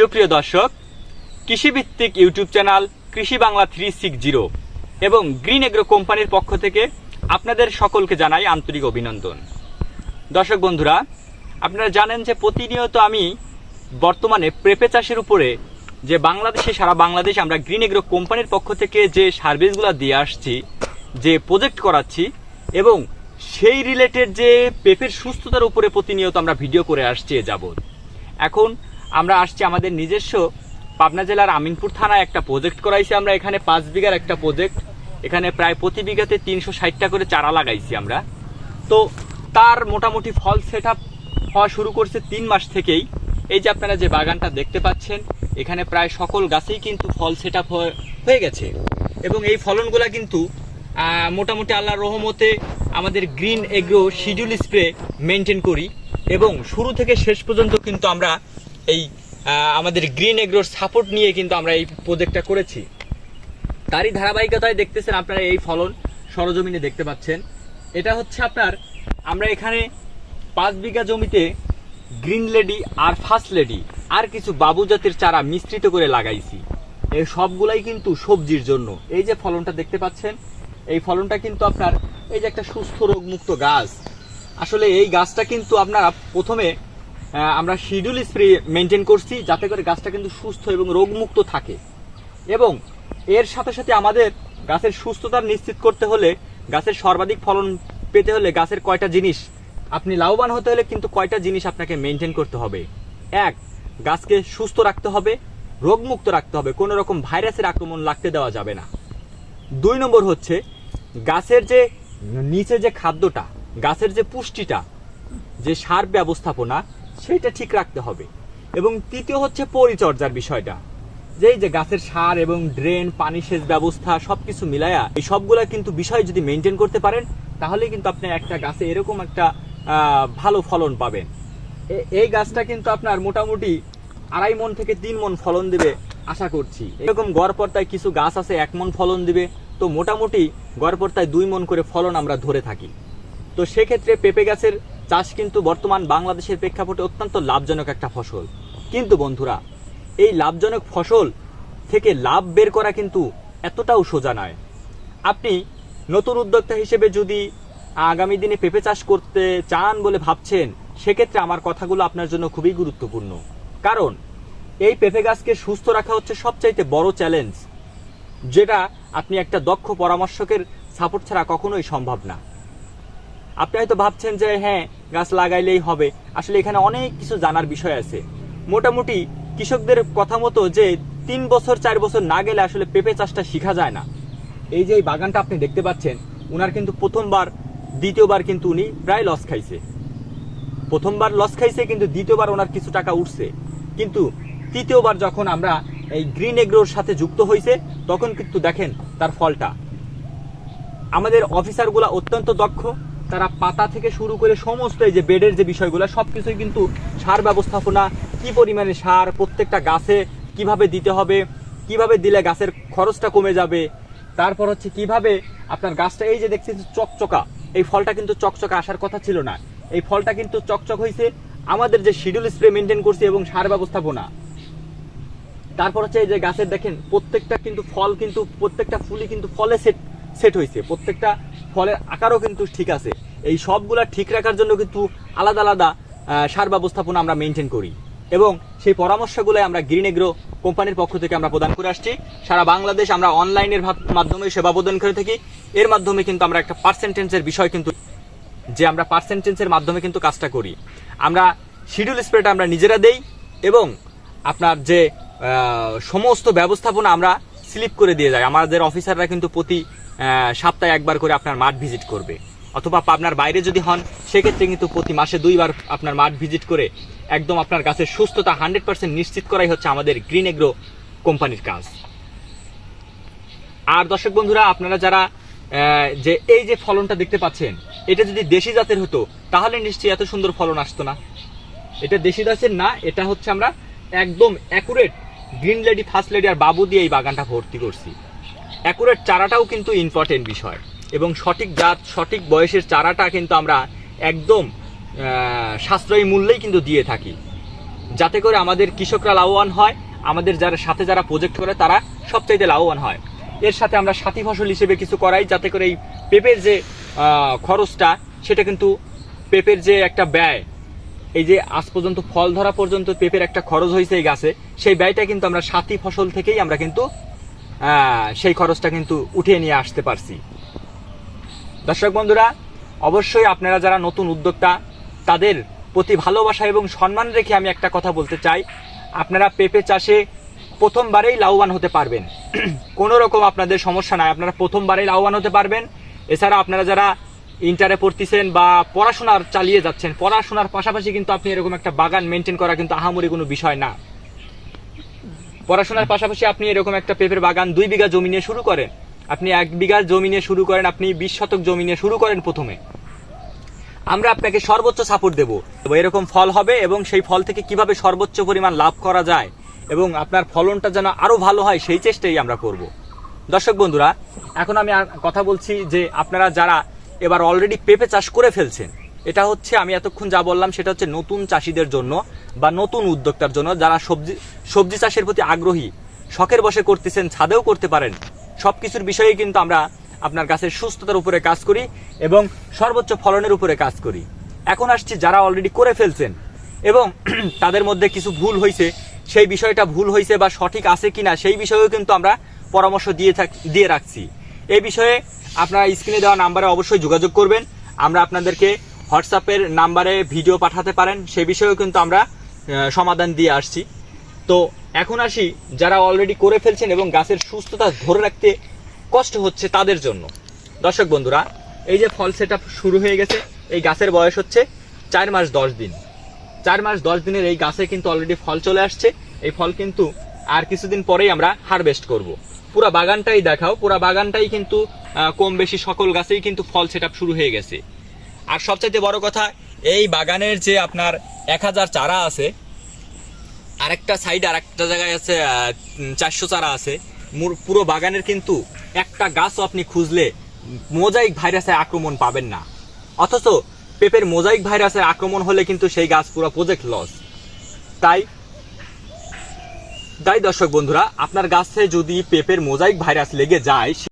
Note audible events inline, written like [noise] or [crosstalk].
সুপ্রিয় দর্শক, কৃষিভিত্তিক YouTube channel Krishi Bangla three six zero এবং গ্রিন এগ্রো কোম্পানির পক্ষ থেকে আপনাদের সকলকে জানাই আন্তরিক অভিনন্দন। দর্শক বন্ধুরা, আপনারা জানেন যে প্রতিনিয়ত আমি বর্তমানে পেঁপে চাষের উপরে যে বাংলাদেশে, সারা বাংলাদেশ আমরা গ্রিন এগ্রো কোম্পানির পক্ষ থেকে যে সার্ভিসগুলো দিয়ে আসছি, যে প্রজেক্ট করাচ্ছি এবং সেই রিলেটেড যে পেঁপের সুস্থতার উপরে প্রতিনিয়ত আমরা ভিডিও করে আসছি এ যাবৎ। এখন আমরা আসছি আমাদের নিজস্ব পাবনা জেলার আমিনপুর থানায় একটা প্রজেক্ট করাইছি আমরা। এখানে পাঁচ বিঘার একটা প্রজেক্ট এখানে প্রায় প্রতি বিঘাতে তিনশো ষাটটা করে চারা লাগাইছি আমরা। তো তার মোটামুটি ফল সেট হওয়া শুরু করছে তিন মাস থেকেই। এই যে আপনারা যে বাগানটা দেখতে পাচ্ছেন, এখানে প্রায় সকল গাছেই কিন্তু ফল সেট হয়ে গেছে। এবং এই ফলনগুলা কিন্তু মোটামুটি আল্লাহ রহমতে আমাদের green agro schedule spray maintain করি। এবং শুরু থেকে শেষ পর্যন্ত কিন্তু আমরা এই আমাদের গ্রিন এগ্রোর সাপোর্ট নিয়ে কিন্তু আমরা এই প্রজেক্টটা করেছি। তারই ধারাবাহিকতায় দেখতেছেন আপনারা এই ফলন, সরজমিনে দেখতে পাচ্ছেন। এটা হচ্ছে আপনার, আমরা এখানে পাঁচ বিঘা জমিতে গ্রিন লেডি আর ফার্স্ট লেডি আর কিছু বাবু জাতের চারা মিশ্রিত করে লাগাইছি। এই সবগুলাই কিন্তু সবজির জন্য। এই যে ফলনটা দেখতে পাচ্ছেন, এই ফলনটা কিন্তু আপনার, এই যে একটা সুস্থ রোগমুক্ত গাছ। আসলে এই গাছটা কিন্তু আপনারা প্রথমে আমরা শিডিউল স্প্রে মেনটেন করছি যাতে করে গাছটা কিন্তু সুস্থ এবং রোগমুক্ত থাকে। এবং এর সাথে সাথে আমাদের গাছের সুস্থতা নিশ্চিত করতে হলে, গাছের সর্বাধিক ফলন পেতে হলে গাছের কয়টা জিনিস আপনি লাভবান হতে হলে কিন্তু কয়টা জিনিস আপনাকে মেনটেন করতে হবে। এক, গাছকে সুস্থ রাখতে হবে, রোগমুক্ত রাখতে হবে, কোনো রকম ভাইরাসের আক্রমণ লাগতে দেওয়া যাবে না। দুই নম্বর হচ্ছে, গাছের যে নিচে যে খাদ্যটা, গাছের যে পুষ্টিটা, যে সার ব্যবস্থাপনা সেটা ঠিক রাখতে হবে। এবং তৃতীয় হচ্ছে পরিচর্যার বিষয়টা। যে এই যে গাছের সার এবং ড্রেন, পানি সেচ ব্যবস্থা সবকিছু মিলায়া এই সবগুলা কিন্তু বিষয় যদি মেনটেন করতে পারেন তাহলে কিন্তু আপনি একটা গাছে এরকম একটা ভালো ফলন পাবেন। এই গাছটা কিন্তু আপনার মোটামুটি আড়াই মন থেকে তিন মন ফলন দিবে আশা করছি। এরকম গড় পর্তায় কিছু গাছ আছে, এক মন ফলন দিবে। তো মোটামুটি গড় পর্তায় দুই মন করে ফলন আমরা ধরে থাকি। তো সেক্ষেত্রে পেঁপে গাছের চাষ কিন্তু বর্তমান বাংলাদেশের প্রেক্ষাপটে অত্যন্ত লাভজনক একটা ফসল। কিন্তু বন্ধুরা, এই লাভজনক ফসল থেকে লাভ বের করা কিন্তু এতটাও সোজা নয়। আপনি নতুন উদ্যোক্তা হিসেবে যদি আগামী দিনে পেঁপে চাষ করতে চান বলে ভাবছেন, সেক্ষেত্রে আমার কথাগুলো আপনার জন্য খুবই গুরুত্বপূর্ণ। কারণ, এই পেঁপে গাছকে সুস্থ রাখা হচ্ছে সবচাইতে বড় চ্যালেঞ্জ যেটা আপনি একটা দক্ষ পরামর্শকের সাপোর্ট ছাড়া কখনোই সম্ভব না। আপনি হয়তো ভাবছেন যে হ্যাঁ গাছ লাগাইলেই হবে। আসলে এখানে অনেক কিছু জানার বিষয় আছে। মোটামুটি কৃষকদের কথা মতো যে তিন বছর, চার বছর না গেলে আসলে পেঁপে চাষটা শেখা যায় না। এই যে এই বাগানটা আপনি দেখতে পাচ্ছেন, উনার কিন্তু প্রথমবার, দ্বিতীয়বার কিন্তু উনি প্রায় লস খাইছে। প্রথমবার লস খাইছে, কিন্তু দ্বিতীয়বার ওনার কিছু টাকা উঠছে। কিন্তু তৃতীয়বার যখন আমরা এই গ্রিন এগ্রোর সাথে যুক্ত হয়েছে তখন কিন্তু দেখেন তার ফলটা। আমাদের অফিসারগুলো অত্যন্ত দক্ষ। তারা পাতা থেকে শুরু করে সমস্ত এই যে বেডের যে বিষয়গুলো সব কিছুই কিন্তু সার ব্যবস্থাপনা, কি পরিমাণে সার, প্রত্যেকটা গাছে কীভাবে দিতে হবে, কীভাবে দিলে গাছের খরচটা কমে যাবে, তারপর হচ্ছে কীভাবে আপনার গাছটা, এই যে দেখছি চকচকা, এই ফলটা কিন্তু চকচকা আসার কথা ছিল না। এই ফলটা কিন্তু চকচক হয়েছে আমাদের যে শিডিউল স্প্রে মেনটেন করছে এবং সার ব্যবস্থাপনা। তারপর হচ্ছে এই যে গাছের দেখেন, প্রত্যেকটা কিন্তু ফল কিন্তু, প্রত্যেকটা ফুলই কিন্তু ফলে সেট সেট হয়েছে প্রত্যেকটা ফলের আকারও কিন্তু ঠিক আছে। এই সবগুলা ঠিক রাখার জন্য কিন্তু আলাদা আলাদা সার ব্যবস্থাপনা আমরা মেনটেন করি। এবং সেই পরামর্শগুলো আমরা গ্রিন এগ্রো কোম্পানির পক্ষ থেকে আমরা প্রদান করে আসছি। সারা বাংলাদেশ আমরা অনলাইনের মাধ্যমে সেবা প্রদান করে থাকি। এর মাধ্যমে কিন্তু আমরা একটা পার্সেন্টেজের বিষয় কিন্তু যে আমরা পার্সেন্টেজের মাধ্যমে কিন্তু কাজটা করি। আমরা শিডিউল স্প্রেটা আমরা নিজেরা দেই এবং আপনার যে সমস্ত ব্যবস্থাপনা আমরা স্লিপ করে দিয়ে যায়। আমাদের অফিসাররা কিন্তু প্রতি সপ্তাহে একবার করে আপনার মাঠ ভিজিট করবে। অথবা আপনার বাইরে যদি হন, সেক্ষেত্রে কিন্তু প্রতি মাসে দুইবার আপনার মাঠ ভিজিট করে একদম আপনার গাছের সুস্থতা হান্ড্রেড পার্সেন্ট নিশ্চিত করাই হচ্ছে আমাদের গ্রিন এগ্রো কোম্পানির কাজ। আর দর্শক বন্ধুরা, আপনারা যারা যে এই যে ফলনটা দেখতে পাচ্ছেন, এটা যদি দেশি জাতের হতো, তাহলে নিশ্চয়ই এত সুন্দর ফলন আসতো না। এটা দেশি জাতের না, এটা হচ্ছে আমরা একদম accurate green lady, first lady আর বাবু দিয়ে এই বাগানটা ভর্তি করছি। অ্যাকুরেট চারাটাও কিন্তু ইম্পর্টেন্ট বিষয় এবং সঠিক জাত, সঠিক বয়সের চারাটা কিন্তু আমরা একদম সাশ্রয়ী মূল্যেই কিন্তু দিয়ে থাকি। যাতে করে আমাদের কৃষকরা লাভবান হয়, আমাদের যারা, সাথে যারা প্রজেক্ট করে তারা সবচাইতে লাভবান হয়। এর সাথে আমরা সাথী ফসল হিসেবে কিছু করাই, যাতে করে এই পেঁপের যে খরচটা, সেটা কিন্তু পেঁপের যে একটা ব্যয় এই যে আজ পর্যন্ত ফল ধরা পর্যন্ত পেঁপের একটা খরচ হয়েছে এই গাছে, সেই ব্যয়টা কিন্তু আমরা সাথী ফসল থেকেই আমরা কিন্তু সেই খরচটা কিন্তু উঠিয়ে নিয়ে আসতে পারছি। দর্শক বন্ধুরা, অবশ্যই আপনারা যারা নতুন উদ্যোক্তা, তাদের প্রতি ভালোবাসা এবং সম্মান রেখে আমি একটা কথা বলতে চাই। আপনারা পেঁপে চাষে প্রথমবারেই লাভবান হতে পারবেন। [clears throat] কোনো রকম আপনাদের সমস্যা নাই, আপনারা প্রথমবারেই লাভবান হতে পারবেন। এছাড়া আপনারা যারা ইন্টারে পড়তেছেন বা পড়াশোনার চালিয়ে যাচ্ছেন। পড়াশোনার পাশাপাশি কিন্তু আপনি এরকম একটা বাগান মেনটেন করা কিন্তু আহামরি কোনো বিষয় না। পড়াশোনার পাশাপাশি আপনি এরকম একটা পেঁপের বাগান দুই বিঘা জমি নিয়ে শুরু করেন। আপনি এক বিঘা জমি নিয়ে শুরু করেন, আপনি বিশ শতক জমি নিয়ে শুরু করেন প্রথমে। আমরা আপনাকে সর্বোচ্চ সাপোর্ট দেব। এরকম ফল হবে এবং সেই ফল থেকে কীভাবে সর্বোচ্চ পরিমাণ লাভ করা যায় এবং আপনার ফলনটা যেন আরও ভালো হয়, সেই চেষ্টাই আমরা করব। দর্শক বন্ধুরা, এখন আমি কথা বলছি যে আপনারা যারা এবার অলরেডি পেঁপে চাষ করে ফেলছেন। এটা হচ্ছে আমি এতক্ষণ যা বললাম, সেটা হচ্ছে নতুন চাষিদের জন্য বা নতুন উদ্যোক্তার জন্য যারা সবজি সবজি চাষের প্রতি আগ্রহী, শখের বসে করতেছেন, ছাদেও করতে পারেন। সব কিছুর বিষয়ে কিন্তু আমরা আপনার গাছের সুস্থতার উপরে কাজ করি এবং সর্বোচ্চ ফলনের উপরে কাজ করি। এখন আসছি যারা অলরেডি করে ফেলছেন এবং [clears throat] তাদের মধ্যে কিছু ভুল হয়েছে, সেই বিষয়টা ভুল হয়েছে বা সঠিক আছে কিনা, সেই বিষয়েও কিন্তু আমরা পরামর্শ দিয়ে থাক, দিয়ে রাখছি। এই বিষয়ে আপনারা স্ক্রিনে দেওয়া নাম্বারে অবশ্যই যোগাযোগ করবেন। আমরা আপনাদেরকে হোয়াটসঅ্যাপের নাম্বারে ভিডিও পাঠাতে পারেন, সে বিষয়েও কিন্তু আমরা সমাধান দিয়ে আসছি। তো এখন আসি, যারা অলরেডি করে ফেলছেন এবং গাছের সুস্থতা ধরে রাখতে কষ্ট হচ্ছে তাদের জন্য। দর্শক বন্ধুরা, এই যে ফল সেট শুরু হয়ে গেছে, এই গাছের বয়স হচ্ছে চার মাস দশ দিন। চার মাস দশ দিনের এই গাছে কিন্তু অলরেডি ফল চলে আসছে। এই ফল কিন্তু আর কিছুদিন পরেই আমরা হারভেস্ট করব। পুরো বাগানটাই দেখাও। পুরো বাগানটাই কিন্তু কম বেশি সকল গাছেই কিন্তু ফল সেট শুরু হয়ে গেছে। আর সবচাইতে বড় কথা, এই বাগানের যে আপনার এক হাজার চারা আছে, আরেকটা সাইড আর একটা জায়গায় আছে চারশো চারা আছে। পুরো বাগানের কিন্তু একটা গাছও আপনি খুঁজলে মোজাইক ভাইরাসের আক্রমণ পাবেন না। অথচ পেঁপের মোজাইক ভাইরাসের আক্রমণ হলে কিন্তু সেই গাছ পুরো প্রজেক্ট লস তাই তাই দর্শক বন্ধুরা আপনার গাছে যদি পেপের মোজাইক ভাইরাস লেগে যায়